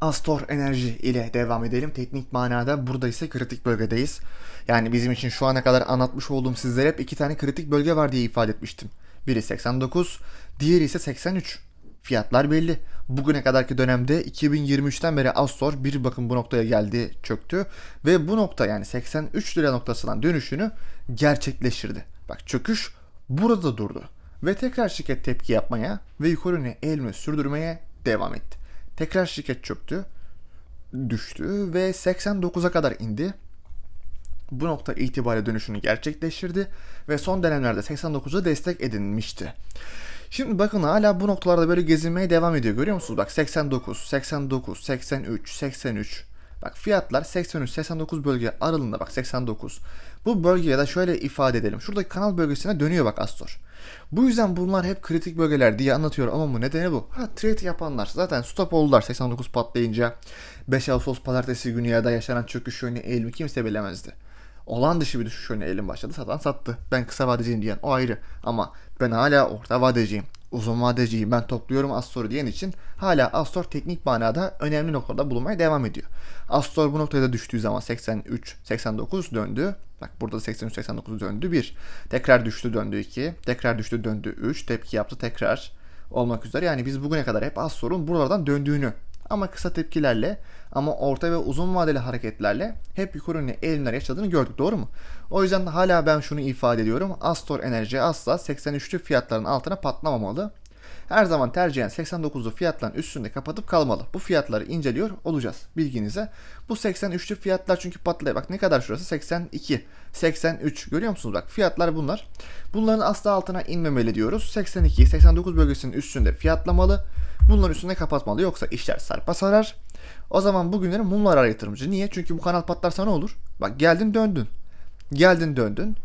Astor Enerji ile devam edelim. Teknik manada burada ise kritik bölgedeyiz. Yani bizim için şu ana kadar anlatmış olduğum sizlere hep iki tane kritik bölge var diye ifade etmiştim. Biri 89, diğeri ise 83. Fiyatlar belli. Bugüne kadarki dönemde 2023'ten beri Astor bir bakın bu noktaya geldi, çöktü ve bu nokta yani 83 lira noktasından dönüşünü gerçekleştirdi. Bak çöküş burada durdu ve tekrar şirket tepki yapmaya ve yukarı yönlü eğilme sürdürmeye devam etti. Tekrar şirket çöktü, düştü ve 89'a kadar indi. Bu nokta itibariyle dönüşünü gerçekleştirdi ve son dönemlerde 89'a destek edinmişti. Şimdi bakın hala bu noktalarda böyle gezinmeye devam ediyor. Görüyor musunuz? Bak 89, 89, 83, 83. Bak fiyatlar 83-89 bölge aralığında bak 89. Bu bölgeye de şöyle ifade edelim. Şuradaki kanal bölgesine dönüyor bak Astor. Bu yüzden bunlar hep kritik bölgeler diye anlatıyor ama bu nedeni bu. Ha trade yapanlar zaten stop oldular 89 patlayınca. 5 Ağustos pazartesi günü ya da yaşanan çöküş yönü eğilimi kimse bilemezdi. Olan dışı bir düşüş yönü eğilim başladı. Satan sattı. Ben kısa vadeciyim diyen o ayrı. Ama ben hala orta vadeciyim. Uzun vadeciyim. Ben topluyorum Astor'u diyen için hala Astor teknik manada önemli noktada bulunmaya devam ediyor. Astor bu noktada düştüğü zaman 83, 89 döndü. Bak burada da 83, 89 döndü 1. Tekrar düştü döndü 2. Tekrar düştü döndü 3. Tepki yaptı tekrar olmak üzere. Yani biz bugüne kadar hep Astor'un buralardan döndüğünü ama kısa tepkilerle ama orta ve uzun vadeli hareketlerle hep yukarı yönlü eğilimler yaşadığını gördük doğru mu? O yüzden hala ben şunu ifade ediyorum. Astor Enerji asla 83'lü fiyatların altına patlamamalı. Her zaman tercihen 89'lu fiyatların üstünde kapatıp kalmalı. Bu fiyatları inceliyor olacağız bilginize. Bu 83'lü fiyatlar çünkü patlaya bak ne kadar şurası 82, 83 görüyor musunuz bak fiyatlar bunlar. Bunların asla altına inmemeli diyoruz. 82, 89 bölgesinin üstünde fiyatlamalı. Bunların üstünde kapatmalı yoksa işler sarpa sarar. O zaman bugünlerin mumlar arar yatırımcı. Niye? Çünkü bu kanal patlarsa ne olur? Bak geldin döndün. Geldin döndün.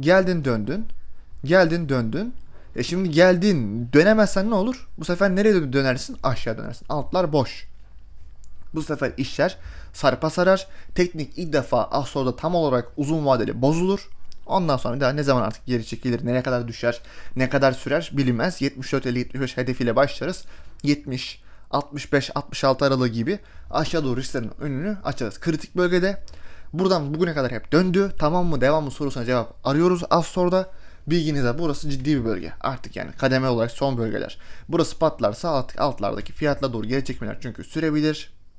Geldin döndün. Geldin döndün. E şimdi geldin dönemezsen ne olur? Bu sefer nereye dönersin? Aşağı dönersin. Altlar boş. Bu sefer işler sarpa sarar. Teknik ilk defa Astor'da tam olarak uzun vadeli bozulur. Ondan sonra daha ne zaman artık geri çekilir, nereye kadar düşer, ne kadar sürer bilinmez. 74-50-75 hedefiyle başlarız. 70, 65, 66 aralığı gibi aşağı doğru risklerin önünü açarız. Kritik bölgede buradan bugüne kadar hep döndü. Tamam mı devam mı sorusuna cevap arıyoruz Astor'da. Bilginize burası ciddi bir bölge. Artık yani kademe olarak son bölgeler. Burası patlarsa artık altlardaki fiyatla doğru geri çekmeler çünkü sürebilir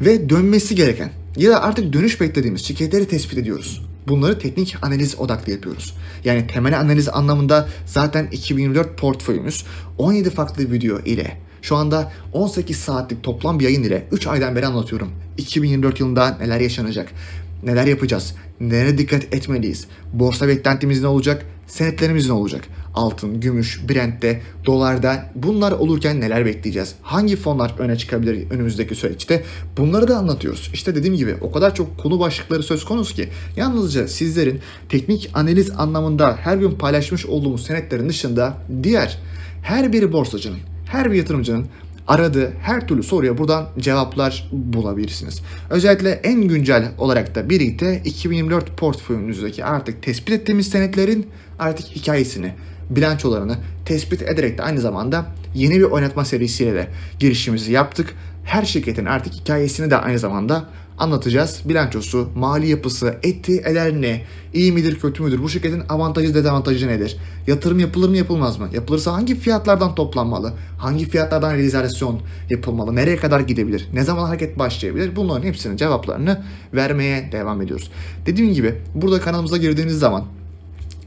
ve dönmesi gereken ya da artık dönüş beklediğimiz şirketleri tespit ediyoruz. Bunları teknik analiz odaklı yapıyoruz. Yani temel analiz anlamında zaten 2024 portföyümüz 17 farklı video ile şu anda 18 saatlik toplam bir yayın ile 3 aydan beri anlatıyorum. 2024 yılında neler yaşanacak, neler yapacağız, nereye dikkat etmeliyiz, borsa beklentimiz ne olacak, senetlerimiz ne olacak, altın, gümüş, Brent'te, dolarda bunlar olurken neler bekleyeceğiz? Hangi fonlar öne çıkabilir önümüzdeki süreçte? Bunları da anlatıyoruz. İşte dediğim gibi o kadar çok konu başlıkları söz konusu ki yalnızca sizlerin teknik analiz anlamında her gün paylaşmış olduğumuz senetlerin dışında diğer her bir borsacının, her bir yatırımcının aradığı her türlü soruya buradan cevaplar bulabilirsiniz. Özellikle en güncel olarak da birlikte 2024 portföyünüzdeki artık tespit ettiğimiz senetlerin artık hikayesini, bilançolarını tespit ederek de aynı zamanda yeni bir oynatma serisiyle de girişimizi yaptık. Her şirketin artık hikayesini de aynı zamanda anlatacağız. Bilançosu, mali yapısı, eti, eder ne, iyi midir, kötü müdür, bu şirketin avantajı, dezavantajı nedir? Yatırım yapılır mı, yapılmaz mı? Yapılırsa hangi fiyatlardan toplanmalı? Hangi fiyatlardan realizasyon yapılmalı? Nereye kadar gidebilir? Ne zaman hareket başlayabilir? Bunların hepsinin cevaplarını vermeye devam ediyoruz. Dediğim gibi burada kanalımıza girdiğiniz zaman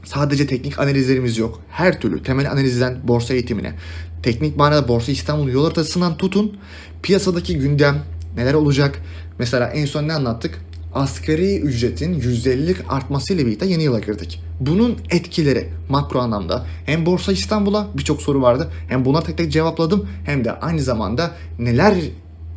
sadece teknik analizlerimiz yok. Her türlü temel analizden borsa eğitimine, teknik manada Borsa İstanbul yol haritasından tutun, piyasadaki gündem neler olacak? Mesela en son ne anlattık? Asgari ücretin %50'lik artmasıyla birlikte yeni yıla girdik. Bunun etkileri makro anlamda hem Borsa İstanbul'a birçok soru vardı hem buna tek tek cevapladım hem de aynı zamanda neler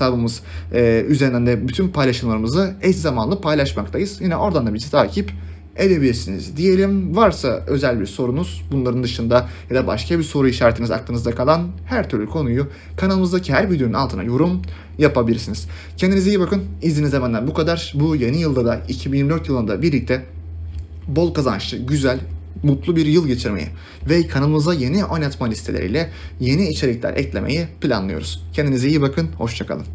hesabımız e, üzerinden de bütün paylaşımlarımızı eş zamanlı paylaşmaktayız. Yine oradan da bizi takip edebilirsiniz diyelim. Varsa özel bir sorunuz bunların dışında ya da başka bir soru işaretiniz aklınızda kalan her türlü konuyu kanalımızdaki her videonun altına yorum yapabilirsiniz. Kendinize iyi bakın. İzninize benden bu kadar. Bu yeni yılda da 2024 yılında birlikte bol kazançlı, güzel, mutlu bir yıl geçirmeyi ve kanalımıza yeni oynatma listeleriyle yeni içerikler eklemeyi planlıyoruz. Kendinize iyi bakın, hoşçakalın.